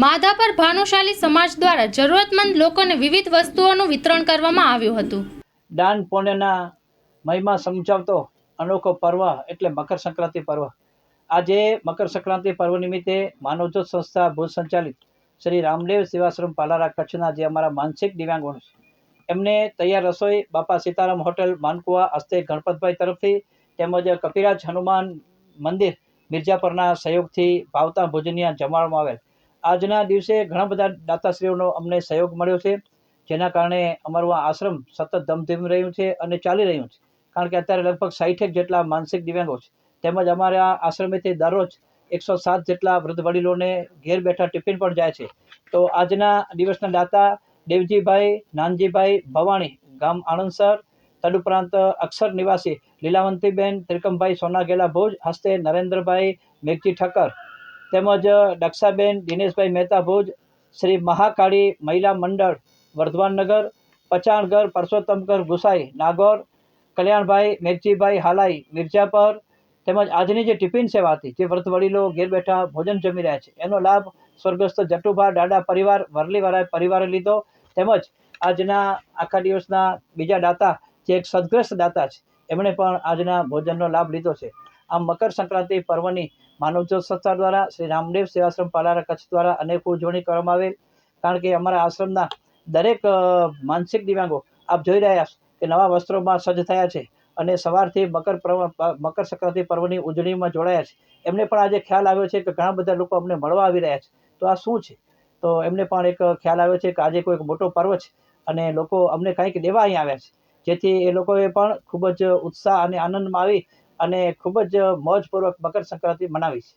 માધાપર ભાનુશાલી સમાજ દ્વારા જરૂરતમંદ લોકોને વિવિધ વસ્તુઓનું વિતરણ કરવામાં આવ્યું હતું. દાન પુણ્યના મહિમા સમજાવતો અનોખો પર્વ એટલે મકર સંક્રાંતિ પર્વ. આજે મકર સંક્રાંતિ પર્વ નિમિત્તે માનવજ્યોત સંસ્થા ભુજ સંચાલિત શ્રી રામદેવ સેવાશ્રમ પાલારા કચ્છના જે અમારા માનસિક દિવ્યાંગો છે. એમને તૈયાર રસોઈ, બાપા સીતારામ હોટેલ, માનકુવા હસ્તે ગણપતભાઈ તરફથી તેમજ કપિરાજ હનુમાન મંદિર, મિર્જાપરના સહયોગથી ભાવતા ભોજનિયા જમાડવામાં આવેલ. આજના દિવસે ઘણા બધા દાતાશ્રીઓનો અમને સહયોગ મળ્યો છે, જેના કારણે અમારું આ આશ્રમ સતત ધમધમી રહ્યું છે અને ચાલી રહ્યું છે. કારણ કે અત્યારે લગભગ સાઠેક જેટલા માનસિક દિવ્યાંગો છે. તેમજ અમારા આશ્રમેથી દરરોજ એકસો સાત જેટલા વૃદ્ધ વડીલોને ઘેર બેઠા ટિફિન પણ જાય છે. તો આજના દિવસના દાતા દેવજીભાઈ, નાનજીભાઈ ભવાણી, ગામ આણંદસર તદુપરાંત અક્ષર નિવાસી લીલાવંતીબેન, ત્રિકમભાઈ સોનાગેલા ભુજ, હસ્તે નરેન્દ્રભાઈ મેઘજી ઠક્કર તેમજ દક્ષાબેન દિનેશભાઈ મહેતા ભુજ, શ્રી મહાકાળી મહિલા મંડળ વર્ધવાનનગર પચાણગર પરસોત્તમગર ગુસાઈ, નાગોર, કલ્યાણભાઈ મેઘજીભાઈ હાલાઈ મિર્જાપર તેમજ આજની જે ટિફિન સેવા હતી, જે વ્રત વડીલો ઘેર બેઠા ભોજન જમી રહ્યા છે, એનો લાભ સ્વર્ગસ્થ જટુભા દાડા પરિવાર વરલીવાળા પરિવારે લીધો. તેમજ આજના આખા દિવસના બીજા દાતા, જે એક સદગ્રસ્ત દાતા છે, એમણે પણ આજના ભોજનનો લાભ લીધો છે. આમ મકર સંક્રાંતિ પર્વની માનવજ્યોત સંસ્થા દ્વારા શ્રી રામદેવ સેવાશ્રમ પાલારા કચ્છ દ્વારા અનેક ઉજવણી કરવામાં આવેલ. કારણ કે અમારા આશ્રમના દરેક માનસિક દિવ્યાંગો આપ જોઈ રહ્યા છો કે નવા વસ્ત્રોમાં સજ્જ થયા છે અને સવારથી મકર પર્વ, મકર સંક્રાંતિ પર્વની ઉજવણીમાં જોડાયા છે. એમને પણ આજે ખ્યાલ આવ્યો છે કે ઘણા બધા લોકો અમને મળવા આવી રહ્યા છે. તો આ શું છે? તો એમને પણ એક ખ્યાલ આવ્યો છે કે આજે કોઈ મોટો પર્વ છે અને લોકો અમને કંઈક દેવા અહીં આવ્યા છે. જેથી એ લોકોએ પણ ખૂબ જ ઉત્સાહ અને આનંદમાં આવી અને ખૂબ જ મોજપૂર્વક મકર સંક્રાંતિ મનાવી છે.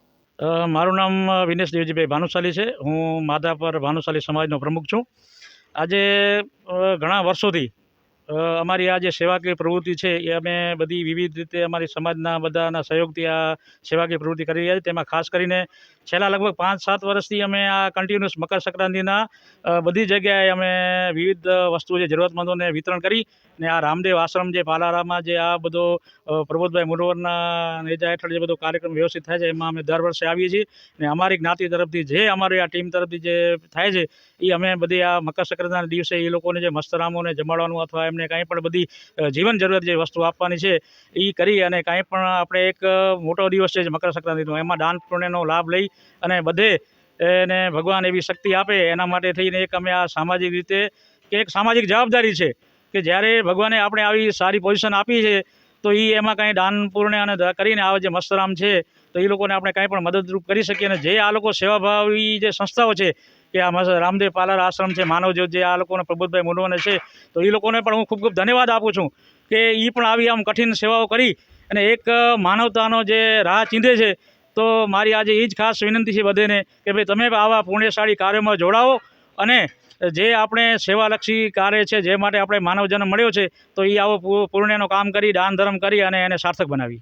મારું નામ વિનેશ દેવજીભાઈ ભાનુશાલી છે. હું માધાપર ભાનુશાલી સમાજનો પ્રમુખ છું. આજે ઘણા વર્ષોથી અમારી આ જે સેવાકીય પ્રવૃત્તિ છે, એ અમે બધી વિવિધ રીતે અમારી સમાજના બધાના સહયોગથી આ સેવાકીય પ્રવૃત્તિ કરી રહ્યા છીએ તેમાં ખાસ કરીને છેલ્લા લગભગ પાંચ સાત વર્ષથી અમે આ કન્ટિન્યુઅસ મકર સંક્રાંતિના બધી જગ્યાએ અમે વિવિધ વસ્તુઓ જે જરૂરતમંદોને વિતરણ કરી ને આ રામદેવ આશ્રમ જે પાલારામાં જે આ બધો પ્રબોધભાઈ મુરવરના નેજા હેઠળ જે બધો કાર્યક્રમ વ્યવસ્થિત થાય છે, એમાં અમે દર વર્ષે આવીએ છીએ ને અમારી જ્ઞાતિ તરફથી જે અમારી આ ટીમ તરફથી જે થાય છે, એ અમે બધી આ મકર સંક્રાંતિના દિવસે એ લોકોને જે મસ્તરામોને જમાડવાનું અથવા એમને કાંઈ પણ બધી જીવન જરૂરિયાત જે વસ્તુ આપવાની છે એ કરી અને કાંઈ પણ આપણે એક મોટો દિવસ છે મકર સંક્રાંતિનો, એમાં દાન પુણ્યનો લાભ લઈ અને બધે એને ભગવાન એવી શક્તિ આપે, એના માટે થઈને એક અમે આ સામાજિક રીતે, કે એક સામાજિક જવાબદારી છે કે જ્યારે ભગવાને આપણે આવી સારી પોઝિશન આપી છે, તો એ એમાં કાંઈ દાન પૂર્ણ અને કરીને આ જે મસ્તરામ છે, તો એ લોકોને આપણે કાંઈ પણ મદદરૂપ કરી શકીએ અને જે આ લોકો સેવાભાવી જે સંસ્થાઓ છે કે આ રામદેવ પાલર આશ્રમ છે, માનવજ્યોત જે આ લોકોને પ્રબોધભાઈ મુંડવાને છે, તો એ લોકોને પણ હું ખૂબ ખૂબ ધન્યવાદ આપું છું કે એ પણ આવી આમ કઠિન સેવાઓ કરી અને એક માનવતાનો જે રાહ ચીંધે છે, તો મારી આજે એ જ ખાસ વિનંતી છે બધેને કે ભાઈ તમે આવા પુણ્યશાળી કાર્યોમાં જોડાઓ અને જે આપણે સેવાલક્ષી કાર્ય છે, જે માટે આપણે માનવ મળ્યો છે, તો એ આવો પુણ્યનું કામ કરી, દાન ધર્મ કરી અને એને સાર્થક બનાવી.